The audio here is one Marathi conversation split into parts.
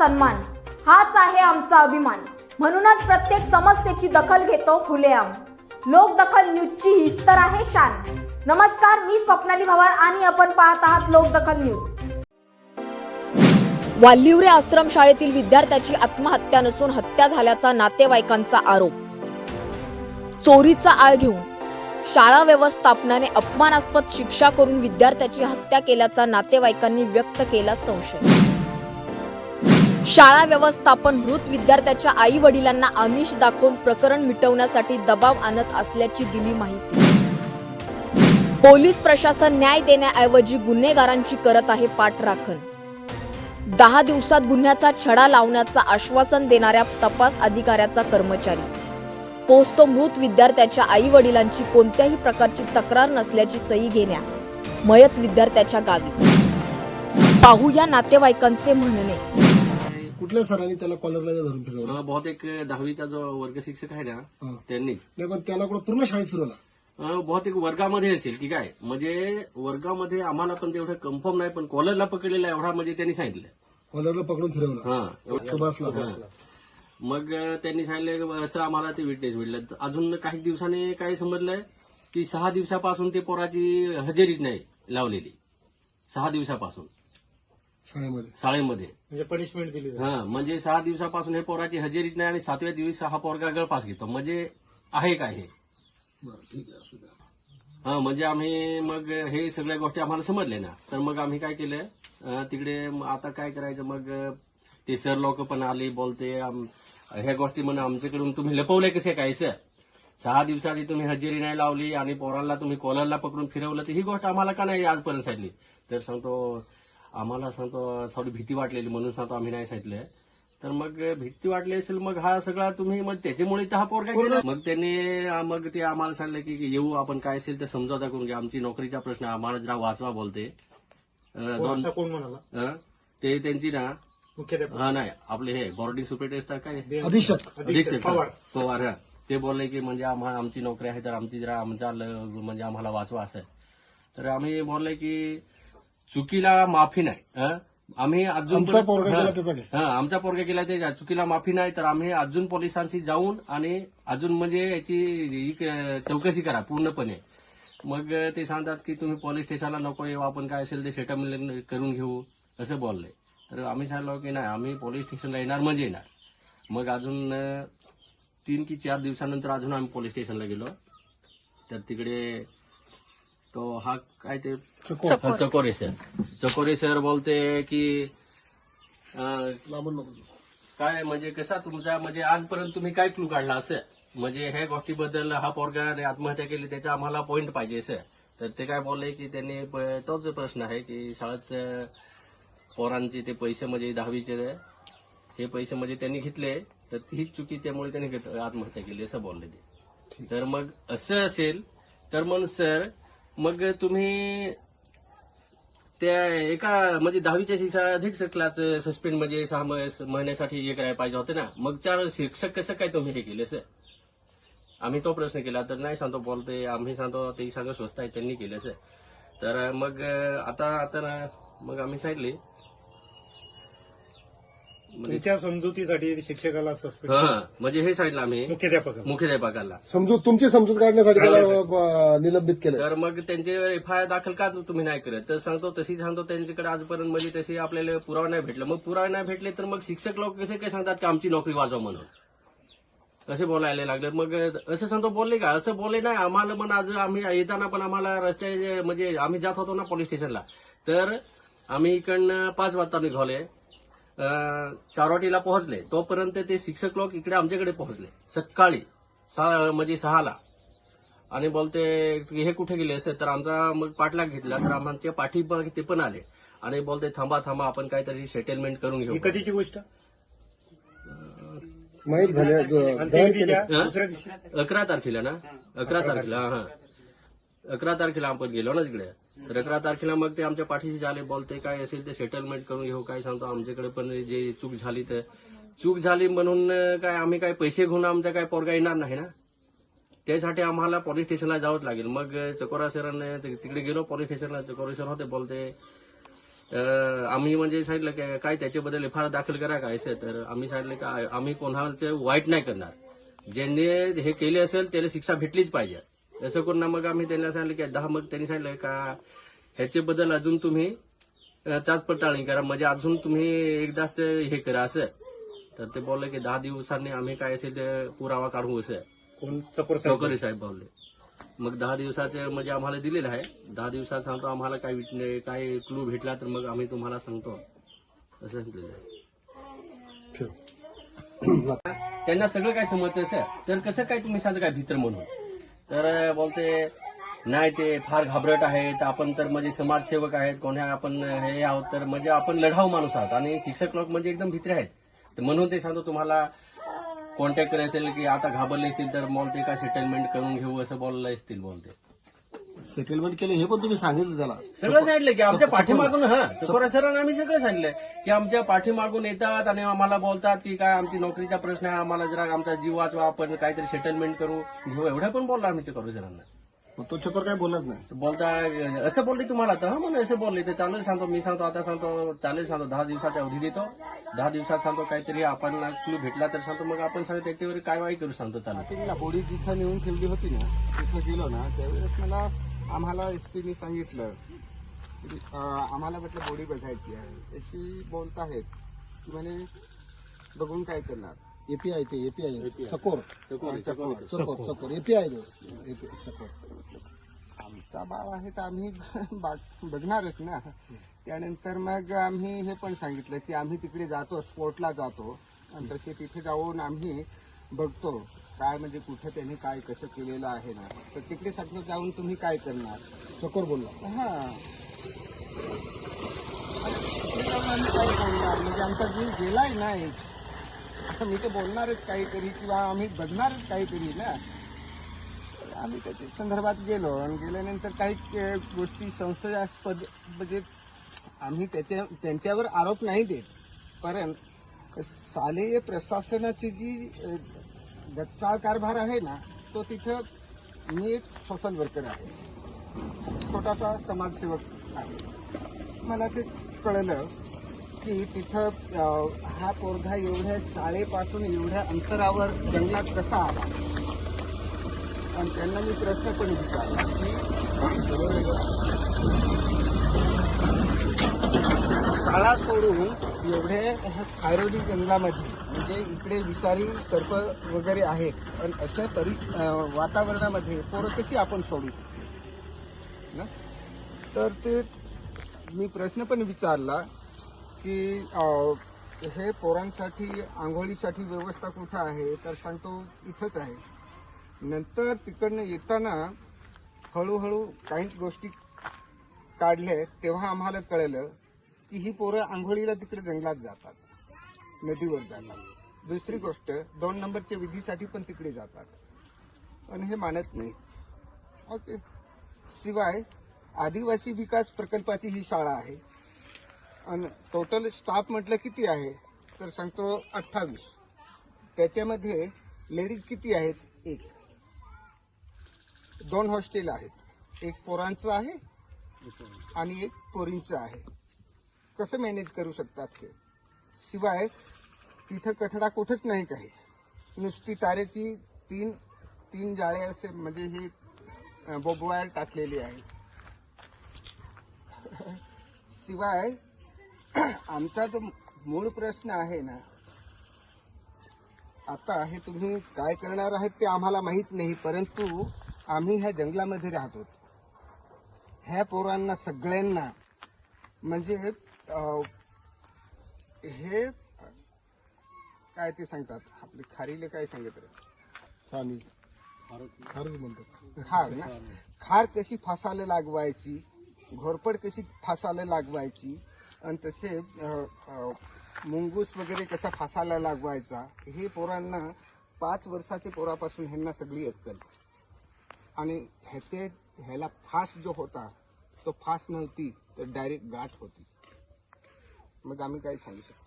सन्मान. हाच आहे आमचा अभिमान. म्हणूनच प्रत्येक समस्येची दखल घेतो खुलेआम. लोकदखल न्यूजची हीच तर आहे शान. नमस्कार मी स्वप्नाली भवार आणि आपण पाहत आहात लोकदखल न्यूज. वाल्लिवरे आश्रम शाळेतील विद्यार्थ्याची आत्महत्या नसून हत्या झाल्याचा नातेवाईकांचा आरोप. चोरीचा आळ घेऊन शाळा व्यवस्थापनाने अपमानास्पद शिक्षा करून विद्यार्थ्याची हत्या केल्याचा नातेवाईकांनी व्यक्त केला संशय. शाळा व्यवस्थापन मृत विद्यार्थ्याच्या आई वडिलांना आमिष दाखवून प्रकरण मिटवण्यासाठी दबाव आणत असल्याची दिली माहिती. पोलीस प्रशासन न्याय देण्याऐवजी गुन्हेगारांची करत आहे पाठराखण. दहा दिवसात गुन्ह्याचा छडा लावण्याचं आश्वासन देणाऱ्या तपास अधिकाऱ्याचा कर्मचारी. पोचतो मृत विद्यार्थ्याच्या आई वडिलांची कोणत्याही प्रकारची तक्रार नसल्याची सही घेण्या मयत विद्यार्थ्याच्या गावी. पाहूया नातेवाईकांचे म्हणणे. कुठल्या सरांनी त्याला कॉलरला धरून फिरवलं? अं, बहुतेक दहावीचा जो वर्ग शिक्षक आहे ना हा. त्यांनी. नाही पण त्याला कुठं पूर्ण शाळेत फिरवला? अं, बहुतेक वर्गामध्ये असेल की काय? म्हणजे वर्गामध्ये आम्हाला पण तेवढं कन्फर्म नाही पण कॉलेजला पकडलेला एवढा म्हणजे त्यांनी सांगितलं. कॉलरला पकडून फिरवला. हा. एवढं- सुभाषला मग अं, त्यांनी सांगितलं असं आम्हाला ते विटनेस भेटलं. अजून काही दिवसाने काय समजलं? की सहा दिवसापासून ते पोराची हजेरीच नाही लावलेली. सहा दिवसापासून. शाळेमध्ये. शाळेमध्ये. म्हणजे पनिशमेंट दिली जाते. हा म्हणजे सहा दिवसापासून हे पोराची हजेरीच नाही आणि सातव्या दिवशी हा पोरगा गळपास घेतो. म्हणजे आहे काय हे? बरं ठीक आहे असू द्या. हा म्हणजे आम्ही मग हे सगळ्या गोष्टी आम्हाला समजले ना. तर मग आम्ही काय केलं? अं, तिकडे म- आता काय करायचं? मग अं, ते सर लोक पण आले बोलते आम- ह्या गोष्टी म्हणून आमच्याकडून तुम्ही लपवले कसे काय सर सहा दिवसाची तुम्ही हजेरी नाही लावली आणि पोरांना तुम्ही कॉलरला पकडून फिरवलं तर ही गोष्ट आम्हाला का नाही आजपर्यंत सांगितली? तर सांगतो आम्हाला सांगतो थोडी भीती वाटलेली म्हणून सांगतो आम्ही नाही सांगितलं. तर मग भीती वाटली असेल मग हा सगळा तुम्ही मग त्याच्यामुळे तर हा पोरगा केला? मग त्यांनी मग ते आम्हाला सांगितलं की येऊ आपण काय असेल ते समजावता करून घ्या. आमची नोकरीचा प्रश्न आम्हाला जरा वाचवा बोलते. कोण दोन असा कोण म्हणाला? ते त्यांची ना हा नाही आपले हे बोर्डिंग सुपरिटेंडर काय? अधीक्षक. अधीक्षक पवार. पवार हा. ते बोलले की म्हणजे आम्हा आमची नोकरी आहे तर आमची जरा आमच्या म्हणजे आम्हाला वाचवा असं. तर आम्ही बोलले की चुकीला माफी नाही? आम्ही अजून आमचा पोरगा हं. गेला त्याचा काय? हा आमचा पोरगा गेला ते चुकीला माफी नाही तर आम्ही अजून पोलिसांशी जाऊन आणि अजून म्हणजे याची ही क- चौकशी करा पूर्णपणे मग ते सांगतात की तुम्ही पोलीस स्टेशनला नको येऊ आपण काय असेल ते सेटलमेंट करून घेऊ असं बोलले तर आम्ही सांगलो की नाही आम्ही पोलीस स्टेशनला येणार म्हणजे येणार मग अजून अं, तीन की चार दिवसानंतर अजून आम्ही पोलीस स्टेशनला गेलो तर तिकडे तो हा काय ते चकोर चकोरे सर चकोरे सर बोलते की अं, लांबून नको जाऊ. काय म्हणजे कसा तुमचा म्हणजे आजपर्यंत तुम्ही काय क्लू काढला असं म्हणजे ह्या गोष्टीबद्दल हा पोरगाने आत्महत्या केली त्याचा आम्हाला पॉइंट पाहिजे असं तर ते काय बोलले की त्यांनी तोच प्रश्न आहे की शाळेत पोरांचे ते पैसे म्हणजे दहावीचे हे पैसे म्हणजे त्यांनी घेतले तर हीच चुकी त्यामुळे त्यांनी घेत- आत्महत्या केली असं बोलले ते तर मग असं असेल तर मग सर मग तुम्ही त्या एका म्हणजे दहावीच्या शिक्षा अधीक्षकलाच सस्पेंड म्हणजे सहा महिन्यासाठी हे करायला पाहिजे होते ना. मग चार शिक्षक कसं काय तुम्ही हे केलं सर? आम्ही तो प्रश्न केला तर नाही सांगतो बोलते आम्ही सांगतो ते सांगा स्वस्त आहे त्यांनी केलं सर. तर मग आता आता मग आम्ही सांगितले तुमच्या समजुतीसाठी शिक्षकाला सस्पेंड हा म्हणजे हे सांगितलं आम्ही. मुख्याध्यापक मुख्याध्यापकाला. समजूत तुमची समजूत काढण्यासाठी त्याला अं, निलंबित केलं तर मग त्यांचे एफ आय आर दाखल का तुम्ही नाही करत? तर सांगतो तशी सांगतो त्यांच्याकडे आजपर्यंत म्हणजे तशी आपल्याला पुरावा नाही भेटला. मग पुरावे नाही भेटले तर मग शिक्षक लोक कसे काय सांगतात की आमची नोकरी वाजवा म्हणून? कसे बोलायला लागले? मग असं सांगतो बोलले का? असं बोलले नाही आम्हाला पण आज आम्ही येताना पण आम्हाला रस्त्या म्हणजे आम्ही जात होतो ना पोलीस स्टेशनला तर आम्ही इकडनं पाच वाजता निघाले चारोटीला पोहोचले. तोपर्यंत ते शिक्षक लोक इकडे आमच्याकडे पोहोचले. सकाळी सहा म्हणजे सहाला. आणि बोलते हे कुठे गेले असे तर आमचा मग पाठलाग घेतला. तर आमच्या पाठी ते पण आले. आणि बोलते थांबा थांबा आपण काहीतरी सेटलमेंट करून घेऊ. ही कधीची गोष्ट? माहीत झाले अकरा तारखेला ना? अकरा तारखेला. हा हा. अकरा तारखेला आपण गेलो ना तिकडे. तर अकरा तारखेला मग ते आमच्या पाठीशी झाले बोलते काय असेल ते सेटलमेंट करून घेऊ काय सांगतो आमच्याकडे पण जे चूक झाली तर. चूक झाली म्हणून काय आम्ही काय पैसे घेऊन आमचा काय पोरगा येणार नाही ना? त्यासाठी आम्हाला पोलीस स्टेशनला जावंच लागेल. मग चकोरा सरांनी तिकडे गेलो पोलीस स्टेशनला चकोरा सर होते बोलते आम्ही म्हणजे सांगितलं की काय त्याच्याबद्दल एफ आय आर दाखल करा काय असं. तर आम्ही सांगितलं का आम्ही कोणाचं वाईट नाही करणार. ज्यांनी हे केले असेल त्याला शिक्षा भेटलीच पाहिजे. असं करून मग आम्ही त्यांना सांगितलं की दहा मग त्यांनी सांगितलं का ह्याच्याबद्दल अजून तुम्ही चाच पडताळणी करा. म्हणजे अजून तुम्ही एकदाच हे करा असं. तर ते बोलले की दहा दिवसांनी आम्ही काय असेल ते पुरावा काढू असं. कोण? चकोर साहेब. बोलले. मग दहा दिवसाचे म्हणजे आम्हाला दिलेलं आहे. दहा दिवसात सांगतो आम्हाला काय विटणे- काय क्लू भेटला तर मग आम्ही तुम्हाला सांगतो. असं सांगितलेलं आहे. त्यांना सगळं काय समजतं सर? तर कसं काय तुम्ही सांगता काय भीतर म्हणून? तर बोलते नाही ते फार घाबरट आहेत. आपण तर म्हणजे समाजसेवक आहेत. कोण्या आपण हे आहोत तर म्हणजे आपण लढाऊ माणूस आहोत. आणि शिक्षक लोक म्हणजे एकदम भित्रे आहेत. तर म्हणून ते सांगतो तुम्हाला कॉन्टॅक्ट करायचे की आता घाबरले असतील तर बोलते का सेटलमेंट करून घेऊ असं बोललं असतील बोलते. सेटलमेंट केले हे पण तुम्ही सांगितलं त्याला. सगळं सांगितलं की आमच्या पाठीमागून हा चकोरा सरांना आम्ही सगळं सांगितलं की आमच्या पाठीमागून येतात आणि आम्हाला बोलतात की काय आमची नोकरीचा प्रश्न आहे आम्हाला जरा आमचा जीव वाचवा आपण काहीतरी सेटलमेंट करू. घेऊ एवढ्या पण बोलला आम्ही चकोरा सरांना? मग तो चक्कर काय बोलत नाही. बोलता असं बोलले तुम्हाला तर हा म्हणून असं बोलले. तर चालेल सांगतो मी सांगतो आता सांगतो चालेल सांगतो दहा दिवसाच्या अवधी देतो. दहा दिवसात सांगतो काहीतरी आपण क्लू भेटला तर सांगतो मग आपण सांगतो त्याच्यावर कारवाई करू सांगतो चालेल. बोडी जिथं नेऊन ठेवली होती ना तिथं गेलो ना त्यावेळेस मला आम्हाला एसपीनी सांगितलं की, आम्हाला म्हटलं बोडी बघायची आहे. अशी बोलत आहेत. की म्हणे बघून काय करणार? एपीआय ते एपीआय चकोर. चकोरी, चकोरी. एपीआय चकोर आमचा बाळ आहे तर आम्ही बा- बघणारच ना. त्यानंतर मग आम्ही हे पण सांगितलं की आम्ही तिकडे जातो स्पोर्टला जातो. आणि तसे तिथे जाऊन आम्ही बघतो. काय म्हणजे कुठं त्यांनी काय कसं केलेलं आहे ना? तर तिकडे सगळं जाऊन तुम्ही काय करणार? चकोर बोलला. हा. आम्ही काय बोलणार? म्हणजे आमचा जीव गेलाय ना आता मी ते बोलणारच काहीतरी किंवा आम्ही बघणारच काहीतरी ना. आम्ही त्याच्या संदर्भात गेलो आणि गेल्यानंतर काही गोष्टी संशयास्पद म्हणजे आम्ही त्याच्या त्यांच्यावर आरोप नाही देत. कारण शालेय प्रशासनाची जी गच्चाळ कारभार आहे ना तो तिथं मी एक सोशल वर्कर आहे. छोटासा समाजसेवक आहे. मला ते कळलं की तिथं हा पोरधा एवढ्या शाळेपासून एवढ्या अंतरावर जंगलात कसा आला? आणि त्यांना मी प्रश्न पण विचारला की शाळा सोडून एवढ्या ह्या खारोली जंगलामध्ये म्हणजे इकडे विषारी सर्प वगैरे आहेत. आणि अशा परि वातावरणामध्ये पोरं कशी आपण सोडू शकतो? ना? तर ते मी प्रश्न पण विचारला की हे पोरांसाठी आंघोळीसाठी व्यवस्था कुठं आहे? तर सांगतो इथंच आहे. नंतर तिकडनं येताना हळूहळू काही गोष्टी काढल्या तेव्हा आम्हाला कळलं की ही पोरं आंघोळीला तिकडे जंगलात जातात. नदीवर जातात. दुसरी गोष्ट दोन नंबरच्या विधीसाठी पण तिकडे जातात. आणि हे मानत नाही. ओके. शिवाय आदिवासी विकास प्रकल्पाची ही शाळा आहे. आणि टोटल स्टाफ म्हटलं किती आहे? तर सांगतो अठ्ठावीस. त्याच्यामध्ये लेडीज किती आहेत? एक. दोन हॉस्टेल आहेत. एक पोरांचं आहे आणि एक पोरींचं आहे. कसं मॅनेज करू शकतात हे? शिवाय तिथं कठडा कुठंच नाही काही. नुसती तारेची तीन तीन जाळे असे म्हणजे ही बोबवायर टाकलेली आहे शिवाय आमचा जो मूळ प्रश्न आहे ना आता हे तुम्ही काय करणार आहात ते आम्हाला माहीत नाही परंतु आम्ही ह्या जंगलामध्ये राहतो ह्या पोरांना सगळ्यांना म्हणजे हे काय ते सांगतात? आपले खारीले काय सांगत रे? चामी खारच म्हणतात. खार ना? खार कशी फासाला लागवायची? घोरपड कशी फासाला लागवायची? आणि तसे मुंगूस वगैरे कसा फासाला लागवायचा? हे पोरांना पाच वर्षाच्या पोरापासून ह्यांना सगळी अक्कल. आणि ह्याचे ह्याला फास जो होता तो फास नव्हती तर डायरेक्ट गाठ होती. मग आम्ही काय सांगू शकतो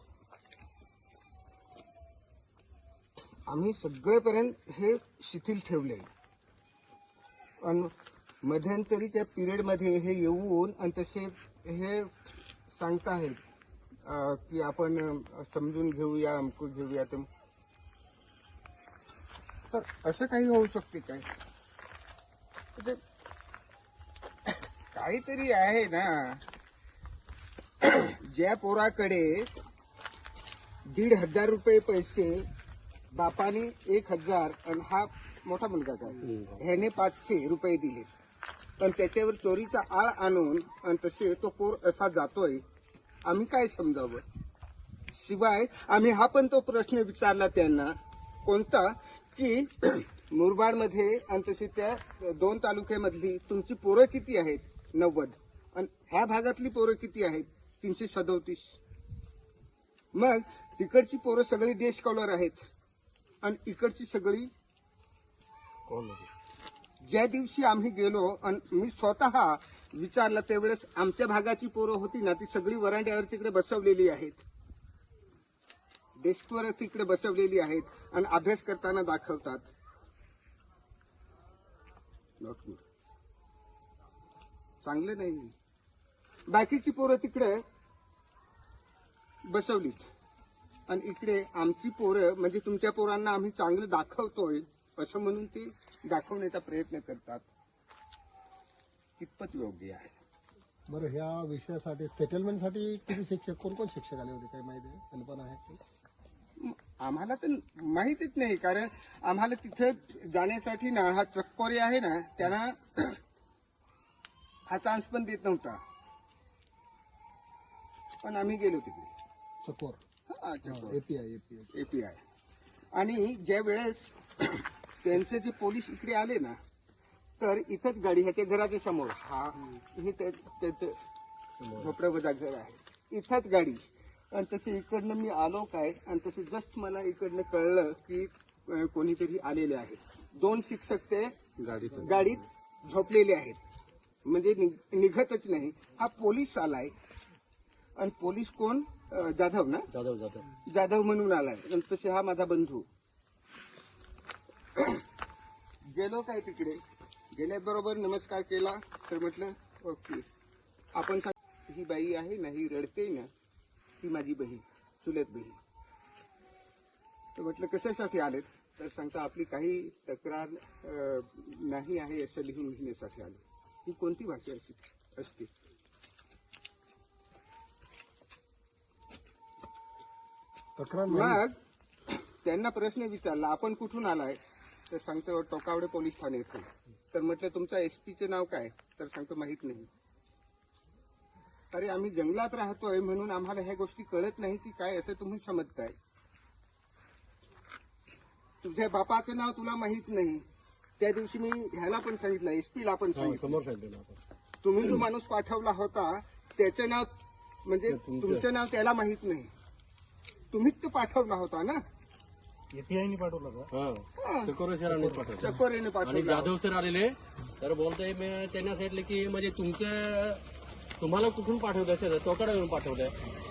आम्ही सगळेपर्यंत हे शिथिल ठेवले. आणि मध्यंतरीच्या पिरियडमध्ये हे येऊन आणि तसे हे सांगताहेत आहेत की आपण समजून घेऊया अमकू घेऊया तर असं काही होऊ शकते काय? म्हणजे काहीतरी आहे ना. ज्या पोराकडे दीड हजार रुपये पैसे बापाने एक हजार आणि हा मोठा मुलगा काय ह्याने पाचशे रुपये दिले. पण त्याच्यावर चोरीचा आळ आणून आणि तसे तो पोर असा जातोय. आम्ही काय समजावं? शिवाय आम्ही हा पण तो प्रश्न विचारला त्यांना. कोणता? की मुरबाडमध्ये आणि तसे त्या दोन तालुक्यामधली तुमची पोरं किती आहेत? नव्वद. आणि ह्या भागातली पोरं किती आहेत? तीनशे सदोतीस. मग तिकडची पोरं सगळी डे स्कॉलर आहेत. आणि इकडची सगळी ज्या दिवशी आम्ही गेलो आणि मी स्वतः विचारलं त्यावेळेस आमच्या भागाची पोरं होती ना ती सगळी वरांड्यावर तिकडे बसवलेली आहेत. डेस्कवर तिकडे बसवलेली आहेत आणि अभ्यास करताना दाखवतात. चांगलं नाही. बाकीची पोरं तिकडे बसवलीत. आणि इकडे आमची पोरं म्हणजे तुमच्या पोरांना आम्ही चांगलं दाखवतोय असं म्हणून ते दाखवण्याचा प्रयत्न करतात. कितपत योग्य आहे? बरं ह्या विषयासाठी सेटलमेंटसाठी किती शिक्षक कोण कोण शिक्षक आले होते काही माहिती कल्पना आहे? आम्हाला तर माहितीच नाही कारण आम्हाला तिथे जाण्यासाठी ना हा चक्कोरे आहे ना त्यांना हा चान्स पण देत नव्हता. पण आम्ही गेलो तिकडे. चकोर चक्कोर. एपीआय एपीआय एपीआय आणि ज्या वेळेस त्यांचे जे पोलीस इकडे आले ना तर इथंच गाडी ह्याच्या घराच्या समोर हा हे. त्या- त्याचं झोपड्यावजा घर आहे. इथंच गाडी. आणि तसे इकडनं मी आलो काय आणि तसे जस्ट मला इकडनं कळलं की कोणीतरी आलेले आहे. दोन शिक्षक ते गाडीत गाडीत झोपलेले आहेत. म्हणजे निघ- निघतच नाही. हा पोलीस आलाय. आणि पोलीस कोण? अं, जाधव ना? जाधव जाधव. जाधव म्हणून आलाय. आणि तसे हा माझा बंधू. गेलो काय तिकडे? गेल्याबरोबर नमस्कार केला तर म्हटलं ओके. आपण सांग ही बाई आहे ना ही रडते ना ती माझी बहीण चुलत बहीण. तर म्हटलं कशासाठी आलेत? तर सांगता आपली काही तक्रार अं, नाही आहे असं लिहून घेण्यासाठी आलो. ही कोणती भाषा असते? तक्रार नाही. मग त्यांना प्रश्न विचारला आपण कुठून आलाय? तर सांगतो टोकावडे पोलीस ठाणे येथे तर म्हटलं तुमच्या एसपीचे नाव काय? तर सांगतो माहीत नाही. अरे आम्ही जंगलात राहतोय म्हणून आम्हाला ह्या गोष्टी कळत नाही की काय असं तुम्ही समजताय. तुझ्या बापाचं नाव तुला माहीत नाही. त्या दिवशी मी ह्याला पण सांगितलं एसपीला पण सांगितलं. समोर सांगितलं आपण. तुम्ही जो माणूस पाठवला होता त्याचं नाव म्हणजे तुमचं नाव त्याला माहीत नाही. तुम्हीच तो पाठवला होता ना? एपीआयने पाठवलं का हा. चकोरे सरांनी पाठवलं. चकोरीने आणि पाठवला जाधव सर आलेले तर बोलताय मी त्यांना सांगितलं की म्हणजे तुमचं तुम्हाला कुठून पाठवलं सर? टोकड्यावरून पाठवलं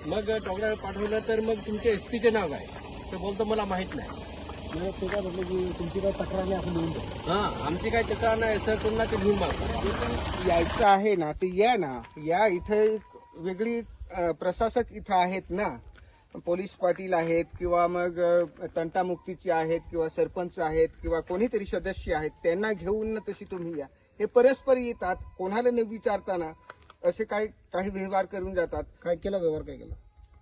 मग टोकड्यावर पाठवलं तर मग तुमच्या एसपीचे नाव काय? तर बोलतो मला माहीत नाही. ते काय म्हटलं की तुमची काय तक्रार नाही आपण लिहून द्या हा आमची काय तक्रार नाही सर पुन्हा ते घेऊन मागतात यायचं आहे ना ते या ना. या इथे वेगळी अ, प्रशासक इथं आहेत ना. पोलीस पाटील आहेत किंवा मग तंटामुक्तीचे आहेत किंवा सरपंच आहेत किंवा कोणीतरी सदस्य आहेत त्यांना घेऊन ना तशी तुम्ही या. हे परस्पर येतात कोणाला न विचारताना असे काही काही व्यवहार करून जातात. काय केला व्यवहार काय केला?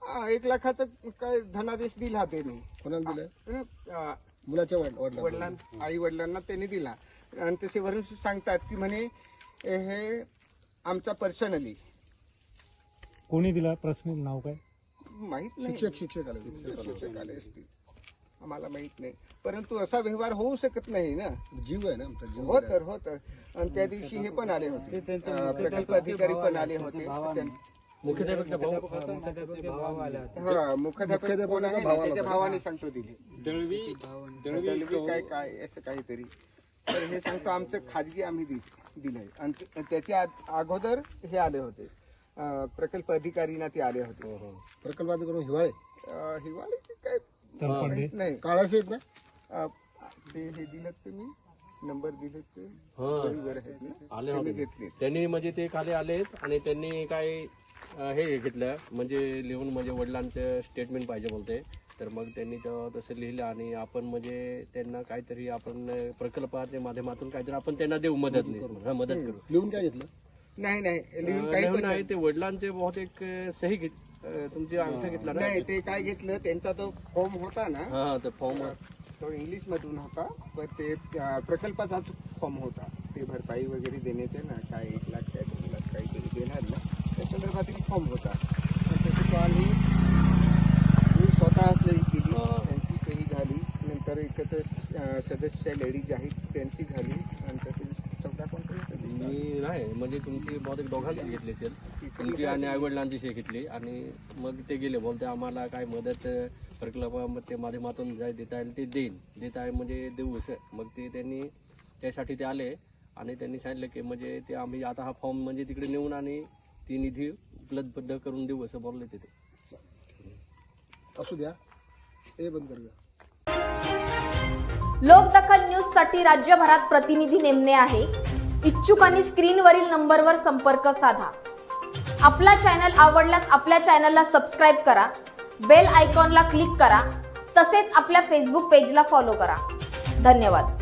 हा, एक लाखाचा काय धनादेश दिला त्यांनी. कोणाला दिलं अ, मुलाच्या वड- वडिलांना. वडिलां आई वडिलांना त्यांनी दिला. आणि तसे वरून सांगतात की म्हणे हे आमचा पर्सनली. कोणी दिला? प्रश्न नाव काय? माहीत नाही. शिक्षक शिक्षक आले. शिक्षक आले. असतील. आम्हाला माहीत नाही. परंतु असा व्यवहार होऊ शकत नाही ना. जीव आहे ना आमचा जीव हो तर हो तर. आणि त्या दिवशी हे पण आले होते. अं, प्रकल्प अधिकारी पण आले होते. त्यां- हा मुख्याध्यापक कोण आहे? ना, त्याच्या भावाने सांगतो दिले. दळवी काय काय असं काहीतरी. तर हे सांगतो आमचं खाजगी आम्ही दि- दिलंय. आणि ते- त्याच्या अगोदर हे आले होते. अं, प्रकल्प अधिकारी ना ते आले होते. प्रकल्पात करून हिवाळे? अं, हिवाळ्याचे काय? तळपंडे. माहीत नाही. काळाशी आहेत ना? अं, ते हे दिलं तुम्ही. नंबर दिले ते. हा. बरोबर आहेत ना? आले त्यांनी होते. घेतले त्यांनी म्हणजे ते खाली आलेत आणि त्यांनी काय अं, हे घेतलं. म्हणजे लिहून म्हणजे वडिलांचं स्टेटमेंट पाहिजे बोलते. तर मग त्यांनी तेव्हा तसं लिहिलं आणि आपण म्हणजे त्यांना काहीतरी आपण अं, प्रकल्पाच्या माध्यमातून काहीतरी आपण त्यांना देऊ मदत नाही. हा, मदत करू. लिहून काय घेतलं? नाही नाही. लिहून काही पण आहे ते वडिलांचे बहुतेक सही घेत तुमची अंगठा घेतला ना? नाही ते काय घेतलं त्यांचा तो फॉर्म होता ना हा फॉर्म तो इंग्लिश मधून होता पण ते प्रकल्पाचा फॉर्म होता. ते भरपाई वगैरे देण्याचे ना काय एक लाख काय दोन लाख काहीतरी देणार ना. त्या संदर्भातील फॉर्म होता. तसं तो आम्ही मी स्वतः सही केली. त्यांची सही झाली. नंतर इथं तर अं, सदस्य लेडीज आहेत त्यांची झाली. नंतर ते चौदा कोणतरी मी नाही म्हणजे तुमची बहुतेक दोघांची घेतली असेल. तुमची आणि आई वडिलांची शे घेतली. आणि मग ते गेले बोलते आम्हाला काय मदत प्रकल्पामध्ये माध्यमातून जाय देता येईल ते देईन. देता आहे म्हणजे देऊ असं. मग ते त्यांनी त्यासाठी ते आले. आणि त्यांनी सांगितलं की म्हणजे ते आम्ही आता हा फॉर्म म्हणजे तिकडे नेऊन आणि ती निधी उपलब्ध करून देऊ असं बोलले ते. असू द्या. हे बंद करूया. लोकदखल न्यूजसाठी राज्यभरात प्रतिनिधी नेमणे आहे. इच्छुकांनी स्क्रीनवरील नंबरवर संपर्क साधा. आपला चॅनल आवडल्यास आपल्या चॅनलला सबस्क्राईब करा. बेल आयकॉनला क्लिक करा. तसेच आपल्या फेसबुक पेजला फॉलो करा. धन्यवाद.